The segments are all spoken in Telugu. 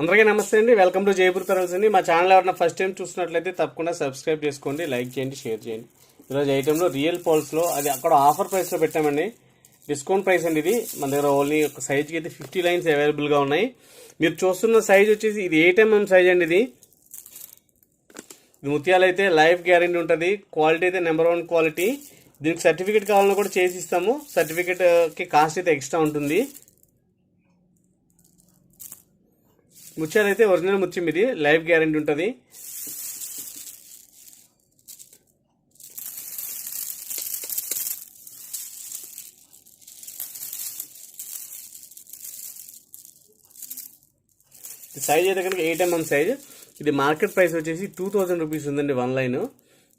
అందరికీ నమస్తే అండి. వెల్కమ్ టు జైపూర్ పెరల్స్ అండి. మా ఛానల్ ఎవరైనా ఫస్ట్ టైం చూసినట్లయితే తప్పకుండా సబ్స్క్రైబ్ చేసుకోండి లైక్ చేయండి షేర్ చేయండి. ఈరోజు ఐటెంలో రియల్ పోల్స్లో అది అక్కడ ఆఫర్ ప్రైస్లో పెట్టామండి. డిస్కౌంట్ ప్రైస్ అండి ఇది. మన దగ్గర ఓన్లీ ఒక సైజ్కి అయితే ఫిఫ్టీ లైన్స్ అవైలబుల్గా ఉన్నాయి. మీరు చూస్తున్న సైజ్ వచ్చేసి ఇది ఎయిట్ ఎంఎం సైజ్ అండి ఇది. ఇది ముత్యాలు అయితే లైఫ్ గ్యారంటీ ఉంటుంది. క్వాలిటీ అయితే నెంబర్ వన్ క్వాలిటీ దీనికి సర్టిఫికేట్ కావాలన్నా కూడా చేసి ఇస్తాము. సర్టిఫికేట్కి కాస్ట్ అయితే ఎక్స్ట్రా ఉంటుంది. ముత్యాలు అయితే ఒరిజినల్ ముత్యం ఇది. లైఫ్ గ్యారంటీ ఉంటుంది. సైజ్ అయితే కనుక ఎయిట్ ఎంఎం సైజ్ ఇది మార్కెట్ ప్రైస్ వచ్చేసి టూ థౌజండ్ రూపీస్ ఉందండి వన్ లైన్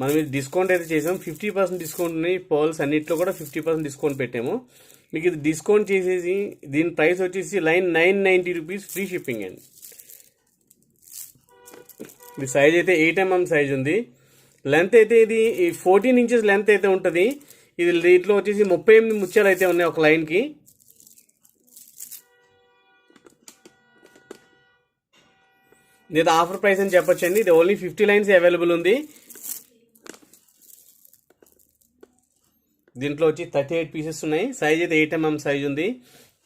మనం ఇది డిస్కౌంట్ అయితే చేసాం. ఫిఫ్టీ పర్సెంట్ డిస్కౌంట్ ఉన్నాయి. పోల్స్ అన్నింటిలో కూడా ఫిఫ్టీ పర్సెంట్ డిస్కౌంట్ పెట్టాము. మీకు ఇది డిస్కౌంట్ చేసేసి దీని ప్రైస్ వచ్చేసి line nine ninety rupees free shipping అండి. ఇది సైజ్ అయితే ఎయిట్ ఎంఎం సైజ్ ఉంది. లెంత్ అయితే ఇది ఫోర్టీన్ ఇంచెస్ లెంత్ అయితే ఉంటుంది. ఇది దీంట్లో వచ్చేసి ముప్పై ఎనిమిది ముత్యాలు అయితే ఉన్నాయి ఒక లైన్కి ఇది ఆఫర్ ప్రైస్ అని చెప్పొచ్చండి. ఇది ఓన్లీ ఫిఫ్టీ లైన్స్ అవైలబుల్ ఉంది. దీంట్లో వచ్చి థర్టీ ఎయిట్ పీసెస్ ఉన్నాయి. సైజ్ అయితే ఎయిట్ ఎంఎం సైజ్ ఉంది.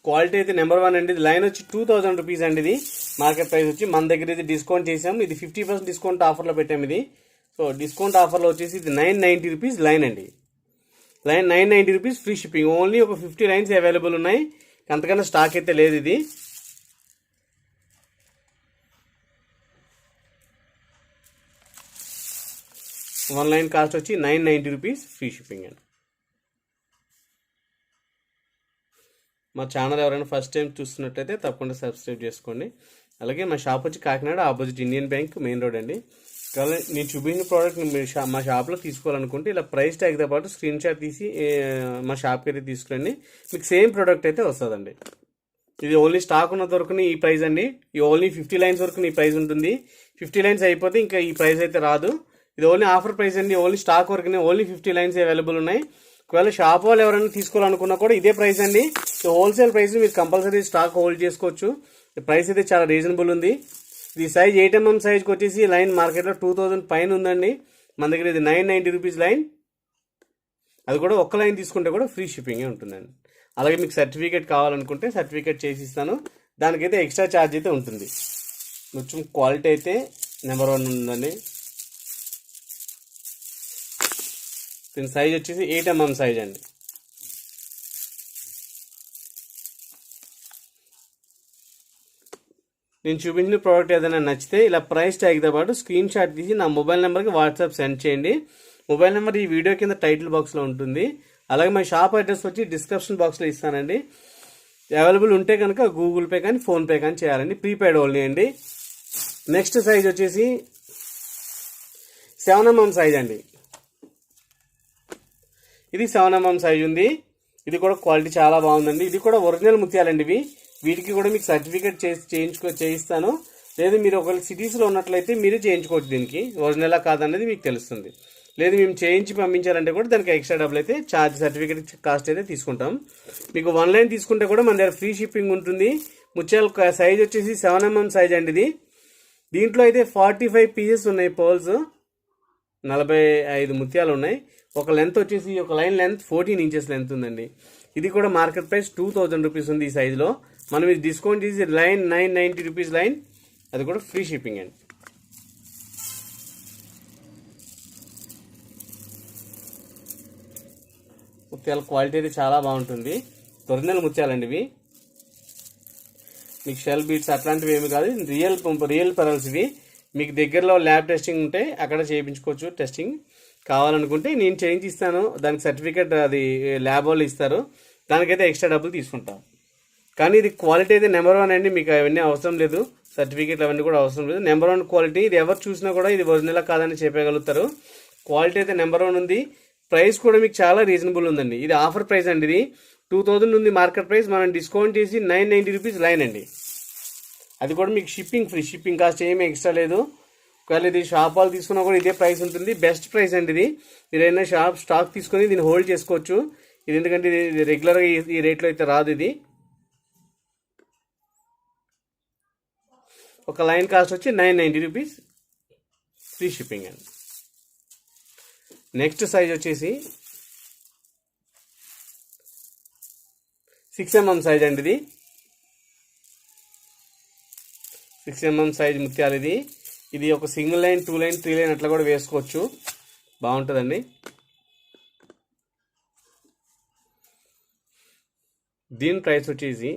క్వాలిటీ అయితే నెంబర్ వన్ అండి. ఇది లైన్ వచ్చి టూ థౌసండ్ రూపీస్ అండి ఇది. మార్కెట్ ప్రైస్ వచ్చి మన దగ్గర ఇది డిస్కౌంట్ చేసాం ఇది ఫిఫ్టీ పర్సెంట్ డిస్కౌంట్ ఆఫర్లో పెట్టాం ఇది. సో డిస్కౌంట్ ఆఫర్లో వచ్చేసి ఇది నైన్ నైంటీ రూపీస్ లైన్ అండి. Line nine ninety rupees free shipping only ఒక ఫిఫ్టీ లైన్స్ అవైలబుల్ ఉన్నాయి. అంతకన్నా స్టాక్ అయితే లేదు ఇది. వన్ లైన్ కాస్ట్ వచ్చి nine ninety rupees free shipping అండి. మా ఛానల్ ఎవరైనా ఫస్ట్ టైం చూస్తున్నట్లయితే తప్పకుండా సబ్స్క్రైబ్ చేసుకోండి. అలాగే మా షాప్ వచ్చి Kakinada opposite Indian Bank main road అండి. కానీ నేను చూపించిన ప్రోడక్ట్ మీ షా మా షాప్లో తీసుకోవాలనుకుంటే ఇలా ప్రైస్ ట్యాగ్తో పాటు స్క్రీన్ షాట్ తీసి మా షాప్కి అయితే తీసుకురండి. మీకు సేమ్ ప్రోడక్ట్ అయితే వస్తుందండి. ఇది ఓన్లీ స్టాక్ ఉన్నంత వరకు ఈ ప్రైస్ అండి. ఈ ఓన్లీ ఫిఫ్టీ లైన్స్ వరకు ఈ ప్రైస్ ఉంటుంది. ఫిఫ్టీ లైన్స్ అయిపోతే ఇంకా ఈ ప్రైస్ అయితే రాదు. ఇది ఓన్లీ ఆఫర్ ప్రైస్ అండి. ఓన్లీ స్టాక్ వరకునే ఓన్లీ ఫిఫ్టీ లైన్స్ అవైలబుల్ ఉన్నాయి. ఒకవేళ షాప్ వాళ్ళు ఎవరైనా తీసుకోవాలనుకున్నా కూడా ఇదే ప్రైస్ అండి. సో హోల్సేల్ ప్రైస్ మీరు కంపల్సరీ స్టాక్ హోల్డ్ చేసుకోవచ్చు. ప్రైస్ అయితే చాలా రీజనబుల్ ఉంది. ఇది సైజ్ ఎయిట్ ఎంఎం సైజ్కి వచ్చేసి లైన్ మార్కెట్లో టూ థౌజండ్ పైన ఉందండి. మన దగ్గర ఇది నైన్ నైంటీ రూపీస్ లైన్ అది కూడా ఒక్క లైన్ తీసుకుంటే కూడా ఫ్రీ షిప్పింగే ఉంటుందండి. అలాగే మీకు సర్టిఫికేట్ కావాలనుకుంటే సర్టిఫికేట్ చేసి ఇస్తాను. దానికైతే ఎక్స్ట్రా ఛార్జ్ అయితే ఉంటుంది. కొంచెం క్వాలిటీ అయితే నెంబర్ వన్ ఉందండి. దీని సైజ్ వచ్చేసి ఎయిట్ ఎంఎం సైజ్ అండి. నేను చూపించిన ప్రోడక్ట్ ఏదైనా నచ్చితే ఇలా ప్రైస్ ట్యాగ్తో పాటు స్క్రీన్ షాట్ తీసి నా మొబైల్ నెంబర్కి వాట్సాప్ సెండ్ చేయండి. మొబైల్ నెంబర్ ఈ వీడియో కింద టైటిల్ బాక్స్లో ఉంటుంది. అలాగే మా షాప్ అడ్రస్ వచ్చి డిస్క్రిప్షన్ బాక్స్లో ఇస్తానండి. అవైలబుల్ ఉంటే కనుక గూగుల్ పే కానీ ఫోన్పే కానీ చేయాలండి. ప్రీపెయిడ్ ఓన్లీ అండి. నెక్స్ట్ సైజ్ వచ్చేసి సెవెన్ ఎంఎం సైజ్ అండి. ఇది సెవెన్ ఎంఎం సైజ్ ఉంది. ఇది కూడా క్వాలిటీ చాలా బాగుందండి. ఇది కూడా ఒరిజినల్ ముత్యాలండి ఇవి. వీటికి కూడా మీకు సర్టిఫికేట్ చేసి చేయించుకో చేయిస్తాను. లేదు మీరు ఒకవేళ సిటీస్లో ఉన్నట్లయితే మీరే చేయించుకోవచ్చు దీనికి. ఒరిజినలా కాదనేది మీకు తెలుస్తుంది. లేదు మేము చేయించి పంపించాలంటే కూడా దానికి ఎక్స్ట్రా డబ్బులు అయితే ఛార్జ్ సర్టిఫికేట్ కాస్ట్ అయితే తీసుకుంటాం. మీకు వన్ లైన్ తీసుకుంటే కూడా మన దగ్గర ఫ్రీ షిప్పింగ్ ఉంటుంది. ముత్యాల సైజ్ వచ్చేసి సెవెన్ ఎంఎం సైజ్ అండి ఇది. దీంట్లో అయితే ఫార్టీ ఫైవ్ పీసెస్ ఉన్నాయి పోల్స్ నలభై ఐదు ముత్యాలు ఉన్నాయి. ఒక లెంత్ వచ్చేసి ఒక line length fourteen inches length ఉందండి. ఇది కూడా market price two thousand rupees ఉంది ఈ సైజులో మనం ఇది డిస్కౌంట్ చేసి line nine ninety rupees line అది కూడా ఫ్రీ షిప్పింగ్ అండి. ముత్యాల క్వాలిటీ అయితే చాలా బాగుంటుంది. తొరినెల ముత్యాలండి ఇవి. మీకు షెల్ బీట్స్ అట్లాంటివి ఏమి కాదు రియల్ రియల్ పెరల్స్ ఇవి. మీకు దగ్గరలో ల్యాబ్ టెస్టింగ్ ఉంటే అక్కడ చేయించుకోవచ్చు టెస్టింగ్ కావాలనుకుంటే నేను చేయించి ఇస్తాను. దానికి సర్టిఫికేట్ అది ల్యాబ్ వాళ్ళు ఇస్తారు. దానికైతే ఎక్స్ట్రా డబ్బులు తీసుకుంటాం. కానీ ఇది క్వాలిటీ అయితే నెంబర్ వన్ అండి మీకు అవన్నీ అవసరం లేదు. సర్టిఫికేట్లు అవన్నీ కూడా అవసరం లేదు. నెంబర్ వన్ క్వాలిటీ ఇది ఎవరు చూసినా కూడా ఇది ఒరిజినల్ కాదని చెప్పగలుగుతారు. క్వాలిటీ అయితే నెంబర్ వన్ ఉంది. ప్రైస్ కూడా మీకు చాలా రీజనబుల్ ఉందండి. ఇది ఆఫర్ ప్రైస్ అండి ఇది. టూ థౌజండ్ ఉంది మార్కెట్ ప్రైస్. మనం డిస్కౌంట్ చేసి నైన్ నైంటీ రూపీస్ లైన్ అండి. అది కూడా మీకు షిప్పింగ్ ఫ్రీ. షిప్పింగ్ కాస్ట్ ఏమీ ఎక్స్ట్రా లేదు. ఒకవేళ ఇది షాప్ వాళ్ళు తీసుకున్నా కూడా ఇదే ప్రైస్ ఉంటుంది. బెస్ట్ ప్రైస్ అండి ఇది. మీరు ఏదైనా షాప్ స్టాక్ తీసుకొని దీన్ని హోల్డ్ చేసుకోవచ్చు. ఇది ఎందుకంటే ఇది రెగ్యులర్గా ఈ రేట్లో అయితే రాదు ఇది. ఒక లైన్ కాస్ట్ వచ్చి nine ninety rupees free shipping అండి. నెక్స్ట్ సైజ్ వచ్చేసి సిక్స్ ఎంఎం సైజ్ అండి ఇది. సిక్స్ ఎంఎం సైజ్ ముత్యాలు ఇది. ఇది ఒక single line two line three line అట్లా కూడా వేసుకోవచ్చు. బాగుంటుందండి. దీని ప్రైస్ వచ్చేసి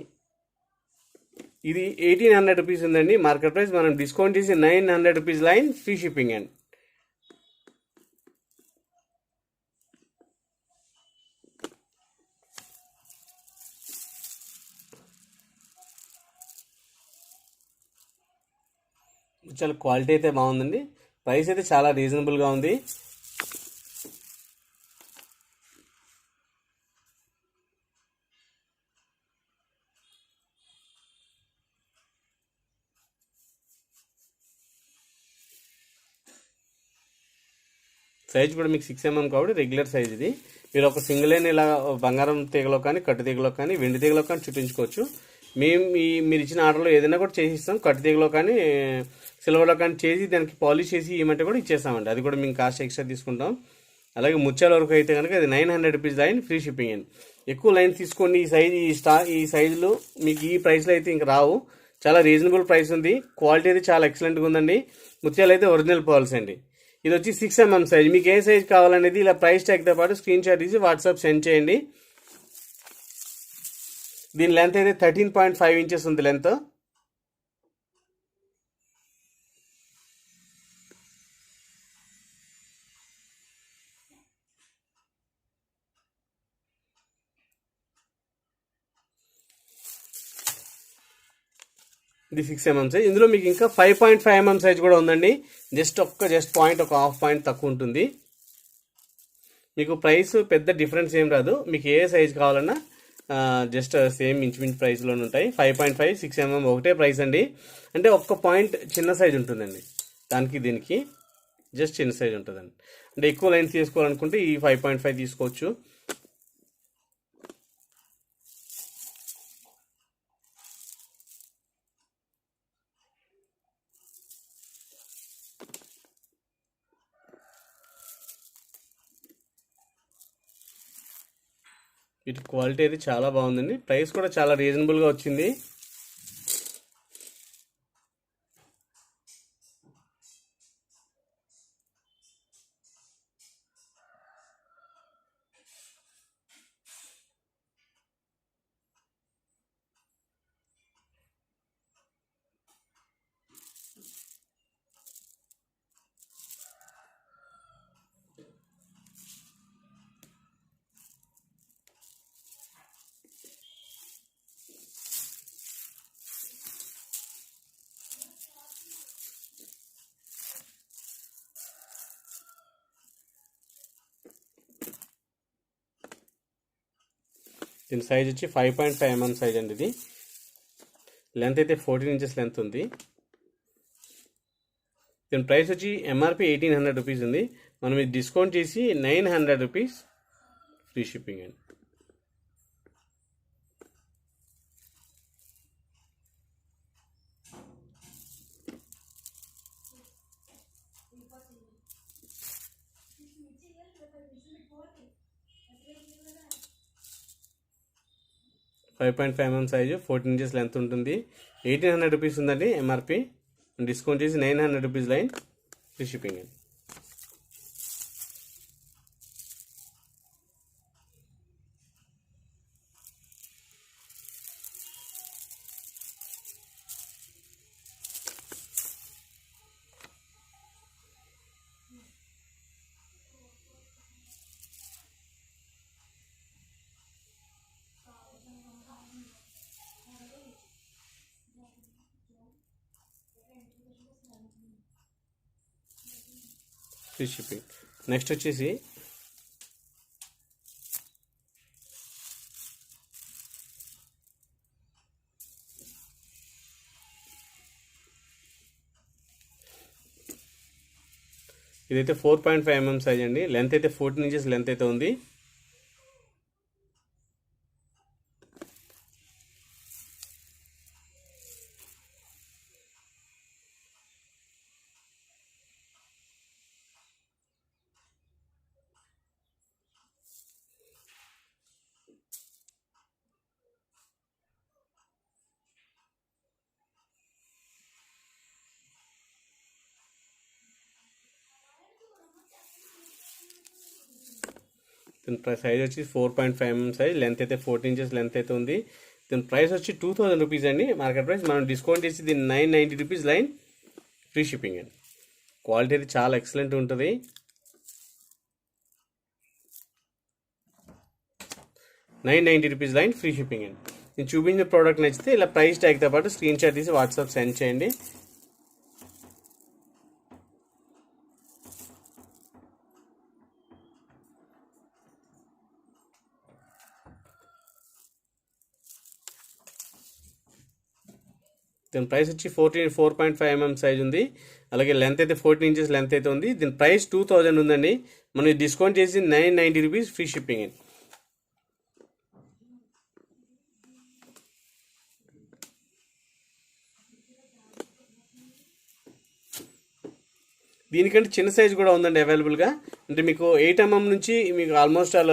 ఇది ఎయిటీన్ హండ్రెడ్ రూపీస్ ఉందండి. మార్కెట్ ప్రైస్ మనం డిస్కౌంట్ చేసి nine hundred rupees line free shipping అండి. చాలా క్వాలిటీ అయితే బాగుందండి. ప్రైస్ అయితే చాలా రీజనబుల్గా ఉంది. సైజ్ కూడా మీకు సిక్స్ ఎంఎం కాబట్టి రెగ్యులర్ సైజ్ ఇది. మీరు ఒక సింగిల్ లైన్ ఇలా బంగారం తీగలో కానీ కట్టు తీగలో కానీ వెండి తీగలో కానీ చుట్టించుకోవచ్చు మేము ఈ మీరు ఇచ్చిన ఆర్డర్లో ఏదైనా కూడా చేసి ఇస్తాం కానీ సిల్వర్లో కానీ చేసి దానికి పాలిష్ చేసి ఇవ్వమంటే కూడా ఇచ్చేస్తామండి. అది కూడా మేము కాస్ట్ ఎక్స్ట్రా తీసుకుంటాం. అలాగే ముత్యాల వరకు అయితే కనుక అది nine hundred rupees line free shipping అండి. ఎక్కువ లైన్ తీసుకోండి ఈ సైజ్ ఈ స్టా ఈ సైజులు మీకు ఈ ప్రైస్లో అయితే ఇంక రావు. చాలా రీజనబుల్ ప్రైస్ ఉంది. క్వాలిటీ అయితే చాలా ఎక్సలెంట్గా ఉందండి. ముత్యాలు అయితే ఒరిజినల్ పాల్స్ అండి. ఇది వచ్చి సిక్స్ ఎంఎం సైజ్ మీకు ఏ సైజ్ కావాలనేది ఇలా ప్రైస్ ట్యాగ్తో పాటు స్క్రీన్ షాట్ తీసి వాట్సాప్ సెండ్ చేయండి. దీని లెంత్ అయితే థర్టీన్ పాయింట్ ఫైవ్ ఇంచెస్ ఉంది లెంత్ ఇది సిక్స్ ఎంఎం సైజ్ ఇందులో మీకు ఇంకా five point five MM size కూడా ఉందండి. జస్ట్ ఒక్క జస్ట్ పాయింట్ ఒక హాఫ్ పాయింట్ తక్కువ ఉంటుంది. మీకు ప్రైస్ పెద్ద డిఫరెన్స్ ఏం రాదు. మీకు ఏ సైజ్ కావాలన్నా జస్ట్ సేమ్ ఇంచుమించు ప్రైస్లోనే ఉంటాయి. Five point five six MM ఒకటే ప్రైస్ అండి. అంటే ఒక్క పాయింట్ చిన్న సైజ్ ఉంటుందండి. దానికి దీనికి జస్ట్ చిన్న సైజ్ ఉంటుందండి. అంటే ఎక్కువ లైన్స్ తీసుకోవాలనుకుంటే ఈ ఫైవ్ పాయింట్ ఫైవ్ తీసుకోవచ్చు. వీటి క్వాలిటీ అయితే చాలా బాగుందండి. ప్రైస్ కూడా చాలా రీజనబుల్గా వచ్చింది. దీని సైజ్ వచ్చి five point five MM size అండి ఇది. లెంత్ అయితే ఫోర్టీన్ ఇంచెస్ లెంత్ ఉంది. దీని ప్రైస్ వచ్చి ఎంఆర్పి ఎయిటీన్ హండ్రెడ్ రూపీస్ ఉంది. మనం ఇది డిస్కౌంట్ చేసి nine hundred rupees free shipping అండి. Five point five mm size fourteen inches length ఉంటుంది. ఎయిటీన్ హండ్రెడ్ రూపీస్ ఉందండి ఎంఆర్పి డిస్కౌంట్ చేసి nine hundred rupees line free shipping అండి ఫ్రీ షిప్పింగ్ నెక్స్ట్ వచ్చేసి ఇదైతే four point five MM size అండి. లెంత్ అయితే ఫోర్టీన్ ఇంచెస్ లెంత్ అయితే ఉంది. దీని సైజ్ వచ్చి four point five mm size length అయితే ఫోర్టీన్ ఇంచెస్ లెంత్ అయితే ఉంది. దీని ప్రైస్ వచ్చి టూ థౌసండ్ రూపీస్ అండి. మార్కెట్ ప్రైస్ మనం డిస్కౌంట్ చేసి దీని nine ninety rupees line free shipping అండి. క్వాలిటీ అయితే చాలా ఎక్సలెంట్ ఉంటుంది. Nine ninety rupees line free shipping అండి. నేను చూపించిన ప్రోడక్ట్ నచ్చితే ఇలా ప్రైస్ ట్యాగ్తో పాటు స్క్రీన్ షాట్ తీసి వాట్సాప్ సెండ్ చేయండి. దీని ప్రైస్ వచ్చి fourteen four point five mm size ఉంది. అలాగే లెంత్ అయితే ఫోర్టీన్ ఇంచెస్ లెంత్ అయితే ఉంది. దీని ప్రైస్ టూ థౌజండ్ ఉందండి. మనం డిస్కౌంట్ చేసి nine ninety rupees free shipping అండి దీనికంటే చిన్న సైజ్ కూడా ఉందండి అవైలబుల్గా అంటే మీకు ఎయిట్ ఎంఎం నుంచి మీకు ఆల్మోస్ట్ ఆల్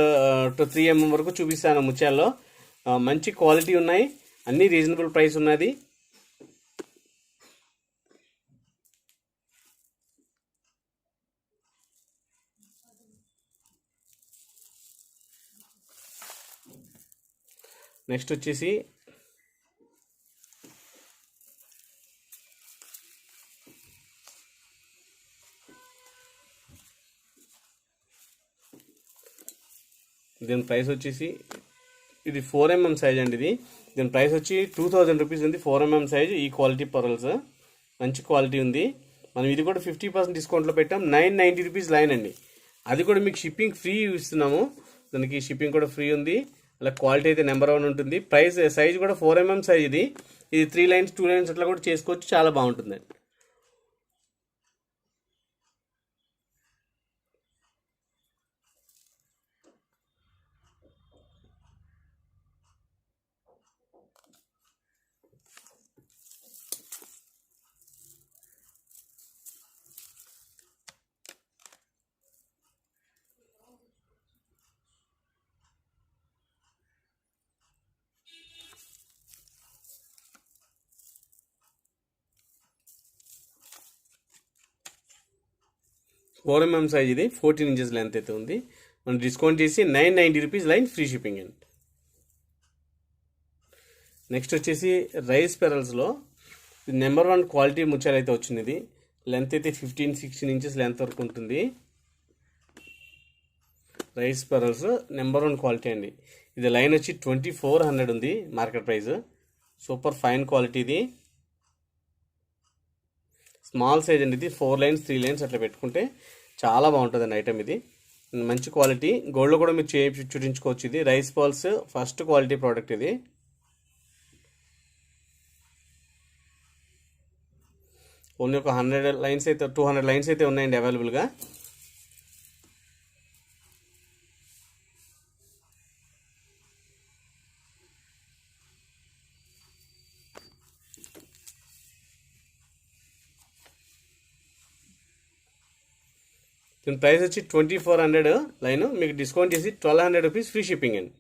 త్రీ ఎంఎం వరకు చూపిస్తాను ముత్యాల్లో. Uh, మంచి క్వాలిటీ ఉన్నాయి. అన్నీ రీజనబుల్ ప్రైస్ ఉన్నది. నెక్స్ట్ వచ్చేసి దీని ప్రైస్ వచ్చేసి ఇది ఫోర్ ఎంఎం సైజ్ అండి ఇది. దీని ప్రైస్ వచ్చి టూ థౌజండ్ రూపీస్ ఉంది. ఫోర్ ఎంఎం సైజ్ ఈ క్వాలిటీ పర్ల్స్. మంచి క్వాలిటీ ఉంది. మనం ఇది కూడా ఫిఫ్టీ పర్సెంట్ డిస్కౌంట్లో పెట్టాం. నైన్ నైంటీ రూపీస్ లైన్ అండి. అది కూడా మీకు షిప్పింగ్ ఫ్రీ ఇస్తున్నాము. దానికి షిప్పింగ్ కూడా ఫ్రీ ఉంది. అలా క్వాలిటీ అయితే నెంబర్ వన్ ఉంటుంది. ప్రైస్ సైజ్ కూడా ఫోర్ ఎంఎం సైజ్ ఇది. ఇది త్రీ లైన్స్ టూ లైన్స్ అట్లా కూడా చేసుకోవచ్చు. చాలా బాగుంటుంది. ఫోర్ ఎంఎం సైజ్ ఇది ఫోర్టీన్ ఇంచెస్ లెంత్ అయితే ఉంది. మనం డిస్కౌంట్ చేసి nine ninety rupees line free shipping అండి. నెక్స్ట్ వచ్చేసి రైస్ పెరల్స్లో నెంబర్ వన్ క్వాలిటీ ముచ్చాలు అయితే వచ్చింది ఇది లెంత్ అయితే ఫిఫ్టీన్ సిక్స్టీన్ ఇంచెస్ లెంత్ వరకు ఉంటుంది. Rice pearls number one quality అండి. ఇది లైన్ వచ్చి ట్వంటీ ఫోర్ హండ్రెడ్ ఉంది market price super fine quality ఇది. స్మాల్ సైజ్ అండి ఇది. ఫోర్ లైన్స్ త్రీ లైన్స్ అట్లా పెట్టుకుంటే చాలా బాగుంటుంది అండి ఐటమ్ ఇది. మంచి క్వాలిటీ. గోల్డ్లో కూడా మీరు చేయించు చూపించుకోవచ్చు ఇది. Rice balls first quality product ఇది. ఓన్లీ ఒక హండ్రెడ్ లైన్స్ అయితే టూ హండ్రెడ్ లైన్స్ అయితే ఉన్నాయండి అవైలబుల్గా. దీని ప్రైస్ వచ్చి ట్వంటీ ఫోర్ హండ్రెడ్ లైన్. మీకు డిస్కౌంట్ చేసి twelve hundred rupees free shipping అండి.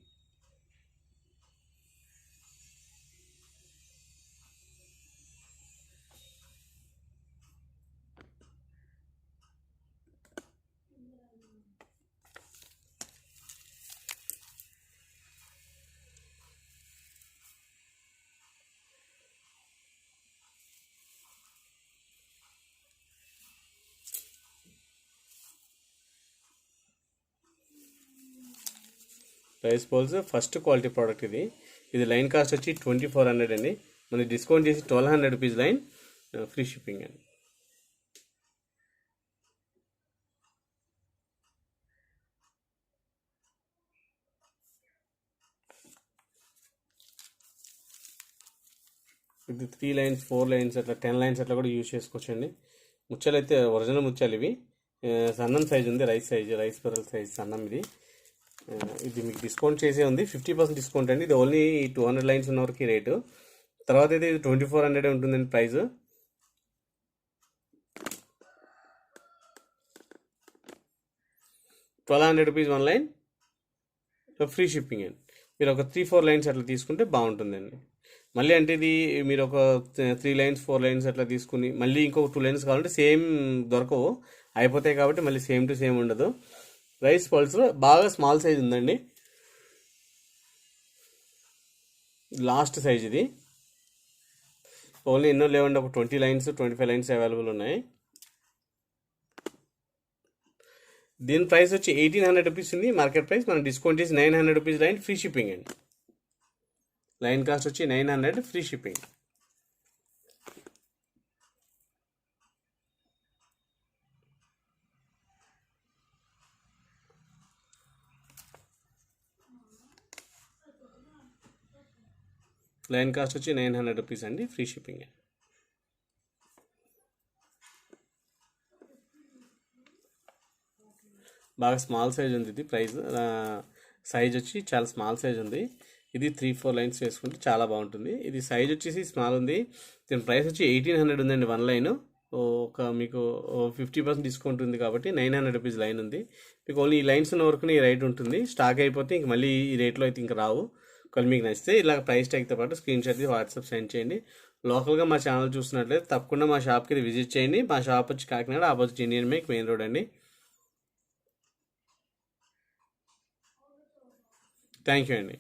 Rice bowls first quality product ఇది. ఇది లైన్ కాస్ట్ వచ్చి ట్వంటీ ఫోర్ హండ్రెడ్ అండి. మనకి డిస్కౌంట్ చేసి twelve hundred rupees line free shipping అండి. ఇది త్రీ లైన్స్ ఫోర్ లైన్స్ అట్లా టెన్ లైన్స్ అట్లా కూడా యూజ్ చేసుకోవచ్చండి. ముత్యాలు అయితే ఒరిజినల్ ముత్యాలు ఇవి సన్నం సైజ్ ఉంది rice size rice pearl size సన్నం ఇది. Uh, ఇది మీకు డిస్కౌంట్ చేసే ఉంది. ఫిఫ్టీ పర్సెంట్ డిస్కౌంట్ అండి. ఇది ఓన్లీ టూ హండ్రెడ్ లైన్స్ ఉన్న వరకు రేటు తర్వాత అయితే ఇది ట్వంటీ ఫోర్ హండ్రెడ్ ఉంటుందండి price twelve hundred rupees one line free shipping అండి. మీరు ఒక త్రీ ఫోర్ లైన్స్ అట్లా తీసుకుంటే బాగుంటుందండి. మళ్ళీ అంటే ఇది మీరు ఒక త్రీ లైన్స్ ఫోర్ లైన్స్ అట్లా తీసుకుని మళ్ళీ ఇంకొక టూ లైన్స్ కావాలంటే సేమ్ దొరకవు. అయిపోతాయి కాబట్టి మళ్ళీ సేమ్ టు సేమ్ ఉండదు. రైస్ పల్సర్ బాగా స్మాల్ సైజ్ ఉందండి. లాస్ట్ సైజ్ ఇది. ఓన్లీ ఎన్నో లేవండి ఒక twenty lines twenty five lines available ఉన్నాయి. దీని ప్రైస్ వచ్చి ఎయిటీన్ హండ్రెడ్ రూపీస్ ఉంది. మార్కెట్ ప్రైస్ మనం డిస్కౌంట్ చేసి nine hundred rupees line free shipping అండి. లైన్ కాస్ట్ వచ్చి nine hundred free shipping. Line cost వచ్చి నైన్ హండ్రెడ్ రూపీస్ అండి ఫ్రీ షిప్పింగ్ బాగా స్మాల్ సైజ్ ఉంది ఇది ప్రైస్. సైజ్ వచ్చి చాలా స్మాల్ సైజ్ ఉంది. ఇది త్రీ ఫోర్ లైన్స్ వేసుకుంటే చాలా బాగుంటుంది. ఇది సైజ్ వచ్చేసి స్మాల్ ఉంది. దీని ప్రైస్ వచ్చి ఎయిటీన్ హండ్రెడ్ ఉందండి వన్ లైన్. ఒక మీకు ఫిఫ్టీ పర్సెంట్ డిస్కౌంట్ ఉంది కాబట్టి నైన్ హండ్రెడ్ రూపీస్ లైన్ ఉంది. మీకు ఓన్లీ ఈ లైన్స్ ఉన్న వరకు ఈ రేట్ ఉంటుంది. స్టాక్ అయిపోతే ఇంక మళ్ళీ ఈ రేట్లో అయితే ఇంకా రావు. ఒకవేళ మీకు నచ్చితే ఇలా ప్రైస్ ట్యాగ్తో పాటు స్క్రీన్ షాట్ వాట్సాప్ సెండ్ చేయండి. లోకల్గా మా ఛానల్ చూసినట్లయితే తప్పకుండా మా షాప్కి విజిట్ చేయండి. మా షాప్ వచ్చి Kakinada opposite Indian make main road అండి. థ్యాంక్ యూ అండి.